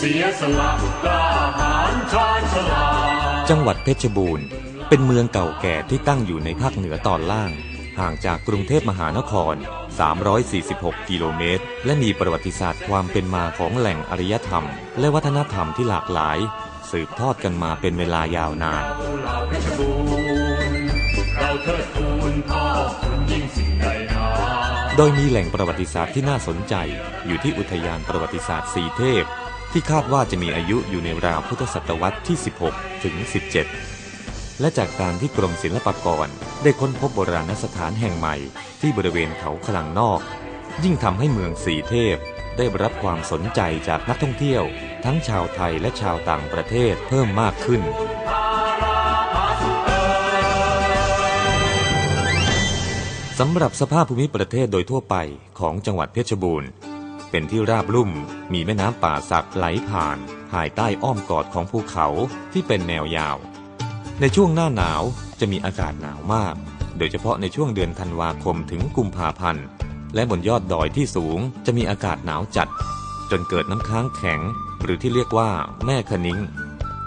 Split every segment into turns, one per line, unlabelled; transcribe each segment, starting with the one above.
สียสละกล้าหาญชาญฉลาด
จังหวัดเพชรบูรณ์ เป็นเมืองเก่าแก่ที่ตั้งอยู่ในภาคเหนือตอนล่าง ห่างจากกรุงเทพมหานคร 346 กิโลเมตร และมีประวัติศาสตร์ความเป็นมาของแหล่งอารยธรรม และวัฒนธรรมที่หลากหลาย สืบทอดกันมาเป็นเวลายาวนาน โดยมีแหล่งประวัติศาสตร์ที่น่าสนใจ อยู่ที่อุทยานประวัติศาสตร์สีเทพ ที่คาดว่าจะมีอายุอยู่ในราวพุทธศตวรรษที่ 16 ถึง 17 และจากการที่กรมศิลปากรได้ค้นพบโบราณสถานแห่งใหม่ที่บริเวณเขาขลังนอก ยิ่งทำให้เมืองสีเทพได้รับความสนใจจากนักท่องเที่ยว ทั้งชาวไทยและชาวต่างประเทศเพิ่มมากขึ้น สำหรับสภาพภูมิประเทศโดยทั่วไปของจังหวัดเพชรบูรณ์ เป็นที่ราบลุ่ม มีแม่น้ำป่าสักไหลผ่าน ภายใต้อ้อมกอดของภูเขาที่เป็นแนวยาว ในช่วงหน้าหนาวจะมีอากาศหนาวมาก โดยเฉพาะในช่วงเดือนธันวาคมถึงกุมภาพันธ์ และบนยอดดอยที่สูงจะมีอากาศหนาวจัด จนเกิดน้ำค้างแข็ง หรือที่เรียกว่าแม่คนิ้ง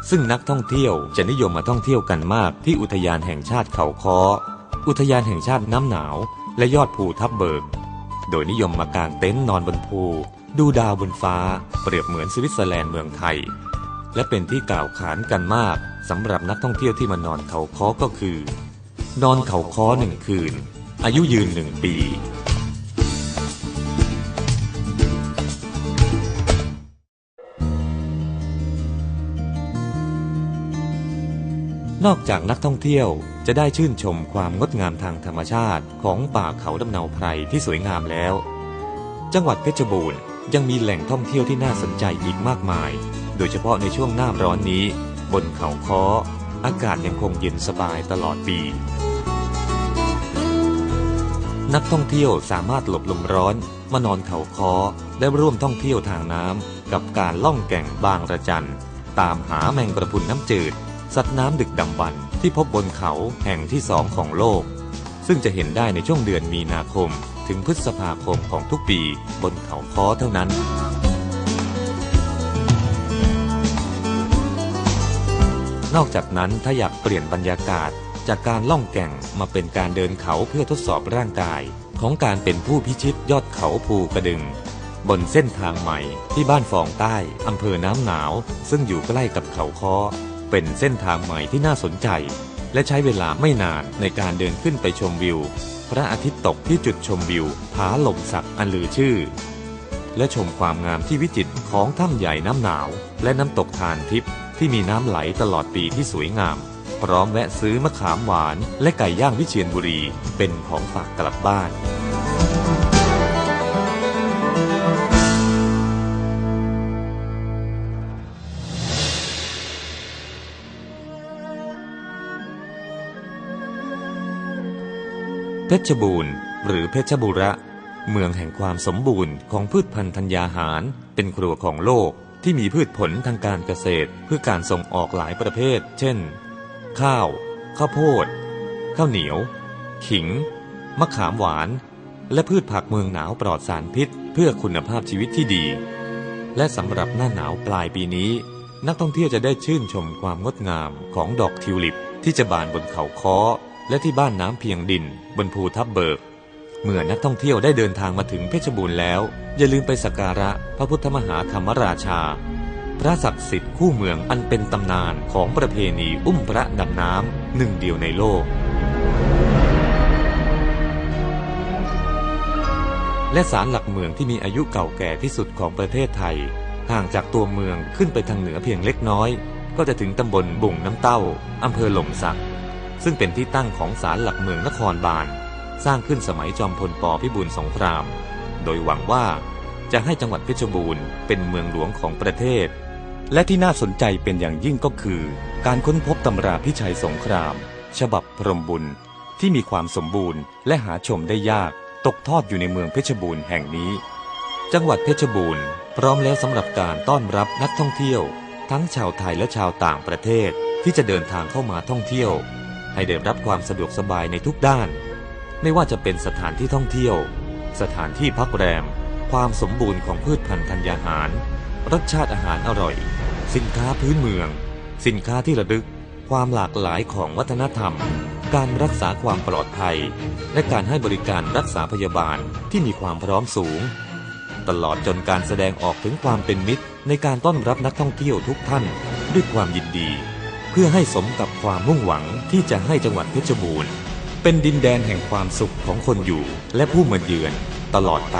ซึ่งนักท่องเที่ยวจะนิยมมาท่องเที่ยวกันมากที่อุทยานแห่งชาติเขาค้อ อุทยานแห่งชาติน้ำหนาว และยอดภูทับเบิก โดยนิยมมากางเต็นท์นอนบนภู ดูดาวบนฟ้า เปรียบเหมือนสวิตเซอร์แลนด์เมืองไทย และเป็นที่กล่าวขานกันมากสำหรับนักท่องเที่ยวที่มานอนเขาค้อก็คือ นอนเขาค้อหนึ่งคืน อายุยืนหนึ่งปี นอกจากนักท่องเที่ยวจะได้ชื่นชมความงดงามทางธรรมชาติของป่าเขาดำเนาไพรที่สวยงามแล้ว จังหวัดเพชรบูรณ์ยังมีแหล่งท่องเที่ยวที่น่าสนใจอีกมากมาย โดยเฉพาะในช่วงหน้าร้อนนี้ บนเขาค้อ อากาศยังคงเย็นสบายตลอดปี นักท่องเที่ยวสามารถหลบลมร้อนมานอนเขาค้อและร่วมท่องเที่ยวทางน้ำกับการล่องแก่งบางระจันตามหาแมงกระพุนน้ำจืด สัตว์น้ำดึกดำบรรพ์ที่พบบนเขาแห่งที่สองของโลก ซึ่งจะเห็นได้ในช่วงเดือนมีนาคม ถึงพฤษภาคมของทุกปีบนเขาค้อเท่านั้นนอกจากนั้นถ้าอยากเปลี่ยนบรรยากาศจากการล่องแก่งมาเป็นการเดินเขาเพื่อทดสอบร่างกาย ของการเป็นผู้พิชิตยอดเขาภูกระดึง บนเส้นทางใหม่ที่บ้านฟองใต้อำเภอน้ำหนาว ซึ่งอยู่ใกล้กับเขาค้อ เป็นเส้นทางใหม่ที่น่าสนใจ และใช้เวลาไม่นานในการเดินขึ้นไปชมวิว พระอาทิตย์ตกที่จุดชมวิว ผาหล่มสักอันลือชื่อ และชมความงามที่วิจิตรของถ้ำใหญ่น้ำหนาว และน้ำตกทานทิพย์ที่มีน้ำไหลตลอดปีที่สวยงาม พร้อมแวะซื้อมะขามหวาน และไก่ย่างวิเชียรบุรีเป็นของฝากกลับบ้าน ชรบูรณ์หรือเพชรบุระ เมืองแห่งความสมบูรณ์ของพืชพันธุ์ธัญญาหาร เป็นครัวของโลกที่มีพืชผลทางการเกษตร เพื่อการส่งออกหลายประเภท เช่น ข้าว ข้าวโพด ข้าวเหนียว ขิง มะขามหวาน และพืชผักเมืองหนาวปลอดสารพิษ เพื่อคุณภาพชีวิตที่ดี และสำหรับหน้าหนาวปลายปีนี้ นักท่องเที่ยวจะได้ชื่นชมความงดงามของดอกทิวลิปที่จะบานบนเขาค้อ และที่บ้านน้ำเพียงดิน บนภูทับเบิก เมื่อนักท่องเที่ยวได้เดินทางมาถึงเพชรบูรณ์แล้ว อย่าลืมไปสักการะพระพุทธมหาธรรมราชา พระศักดิ์สิทธิ์คู่เมืองอันเป็นตำนานของประเพณีอุ้มพระดำน้ำหนึ่งเดียวในโลก และศาลหลักเมืองที่มีอายุเก่าแก่ที่สุดของประเทศไทย ห่างจากตัวเมืองขึ้นไปทางเหนือเพียงเล็กน้อย ก็จะถึงตำบลบุ่งน้ำเต้าอำเภอหล่มสัก ซึ่งเป็นที่ตั้งของศาลหลักเมืองนครบาล สร้างขึ้นสมัยจอมพลปพิบูลสงคราม โดยหวังว่าจะให้จังหวัดเพชรบูรณ์เป็นเมืองหลวงของประเทศ และที่น่าสนใจเป็นอย่างยิ่งก็คือ การค้นพบตำราพิชัยสงคราม ฉบับพรหมบุญ ที่มีความสมบูรณ์ และหาชมได้ยาก ตกทอดอยู่ในเมืองเพชรบูรณ์แห่งนี้ จังหวัดเพชรบูรณ์พร้อมแล้วสำหรับการต้อนรับนักท่องเที่ยว ทั้งชาวไทยและชาวต่างประเทศที่จะเดินทางเข้ามาท่องเที่ยว ให้ได้รับความสะดวกสบายในทุกด้าน ไม่ว่าจะเป็นสถานที่ท่องเที่ยว สถานที่พักแรม ความสมบูรณ์ของพืชพันธุ์ธัญญาหาร รสชาติอาหารอร่อย สินค้าพื้นเมือง สินค้าที่ระลึก ความหลากหลายของวัฒนธรรม การรักษาความปลอดภัย และการให้บริการรักษาพยาบาลที่มีความพร้อมสูง ตลอดจนการแสดงออกถึงความเป็นมิตรในการต้อนรับนักท่องเที่ยวทุกท่าน ด้วยความยินดี เพื่อให้สมกับความมุ่งหวังที่จะให้จังหวัดเพชรบูรณ์ เป็นดินแดนแห่งความสุขของคนอยู่และผู้มาเยือนตลอดไป